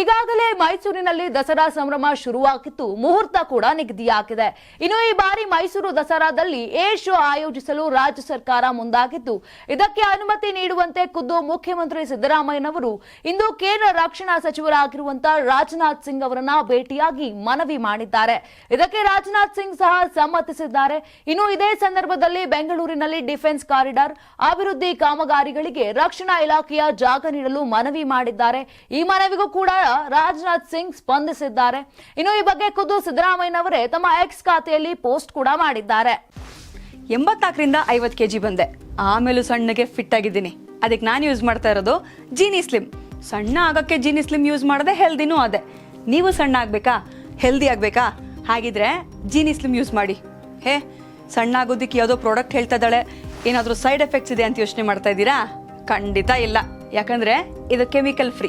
ಈಗಾಗಲೇ ಮೈಸೂರಿನಲ್ಲಿ ದಸರಾ ಸಂಭ್ರಮ ಶುರುವಾಗಿತ್ತು. ಮುಹೂರ್ತ ಕೂಡ ನಿಗದಿಯಾಗಿದೆ ಇನ್ನು ಈ ಬಾರಿ ಮೈಸೂರು ದಸರಾದಲ್ಲಿ ಏರ್ ಶೋ ಆಯೋಜಿಸಲು ರಾಜ್ಯ ಸರ್ಕಾರ ಮುಂದಾಗಿದ್ದು, ಇದಕ್ಕೆ ಅನುಮತಿ ನೀಡುವಂತೆ ಖುದ್ದು ಮುಖ್ಯಮಂತ್ರಿ ಸಿದ್ದರಾಮಯ್ಯನವರು ಇಂದು ಕೇಂದ್ರ ರಕ್ಷಣಾ ಸಚಿವರಾಗಿರುವಂತಹ ರಾಜನಾಥ್ ಸಿಂಗ್ ಅವರನ್ನ ಭೇಟಿಯಾಗಿ ಮನವಿ ಮಾಡಿದ್ದಾರೆ. ಇದಕ್ಕೆ ರಾಜನಾಥ್ ಸಿಂಗ್ ಸಹ ಸಮ್ಮತಿಸಿದ್ದಾರೆ. ಇನ್ನು ಇದೇ ಸಂದರ್ಭದಲ್ಲಿ ಬೆಂಗಳೂರಿನಲ್ಲಿ ಡಿಫೆನ್ಸ್ ಕಾರಿಡಾರ್ ಅಭಿವೃದ್ಧಿ ಕಾಮಗಾರಿಗಳಿಗೆ ರಕ್ಷಣಾ ಇಲಾಖೆಯ ಜಾಗ ನೀಡಲು ಮನವಿ ಮಾಡಿದ್ದಾರೆ. ಈ ಮನವಿಗೂ ಕೂಡ ರಾಜನಾಥ್ ಸಿಂಗ್ ಸ್ಪಂದಿಸಿದ್ದಾರೆ. ಇನ್ನು ಈ ಬಗ್ಗೆ ಖುದ್ದು ಸಿದ್ದರಾಮಯ್ಯನವರೇ ತಮ್ಮ ಎಕ್ಸ್ ಖಾತೆಯಲ್ಲಿ ಪೋಸ್ಟ್ ಕೂಡ ಮಾಡಿದ್ದಾರೆ. ಎಂಬತ್ನಾಲ್ಕರಿಂದ ಐವತ್ತು ಕೆಜಿ ಬಂದೆ. ಆಮೇಲೂ ಸಣ್ಣಗೆ ಫಿಟ್ ಆಗಿದ್ದೀನಿ. ಅದಕ್ಕೆ ನಾನು ಯೂಸ್ ಮಾಡ್ತಾ ಇರೋದು ಜೀನಿ ಸ್ಲಿಮ್ ಸಣ್ಣ ಆಗೋಕ್ಕೆ ಜೀನಿ ಸ್ಲಿಮ್ ಯೂಸ್ ಮಾಡದೆ ಹೆಲ್ದಿನೂ ಅದೇ. ನೀವು ಸಣ್ಣ ಆಗಬೇಕಾ? ಹೆಲ್ದಿ ಆಗಬೇಕಾ? ಹಾಗಿದ್ರೆ ಜೀನಿ ಸ್ಲಿಮ್ ಯೂಸ್ ಮಾಡಿ. ಹೇ, ಸಣ್ಣ ಆಗೋದಿಕ್ಕೆ ಯಾವುದೋ ಪ್ರಾಡಕ್ಟ್ ಹೇಳ್ತಾ ಇದ್ದಾಳೆ. ಏನಾದರೂ ಸೈಡ್ ಎಫೆಕ್ಟ್ಸ್ ಇದೆ ಅಂತ ಯೋಚನೆ ಮಾಡ್ತಾ ಇದ್ದೀರಾ? ಖಂಡಿತ ಇಲ್ಲ. ಯಾಕಂದರೆ ಇದು ಕೆಮಿಕಲ್ ಫ್ರೀ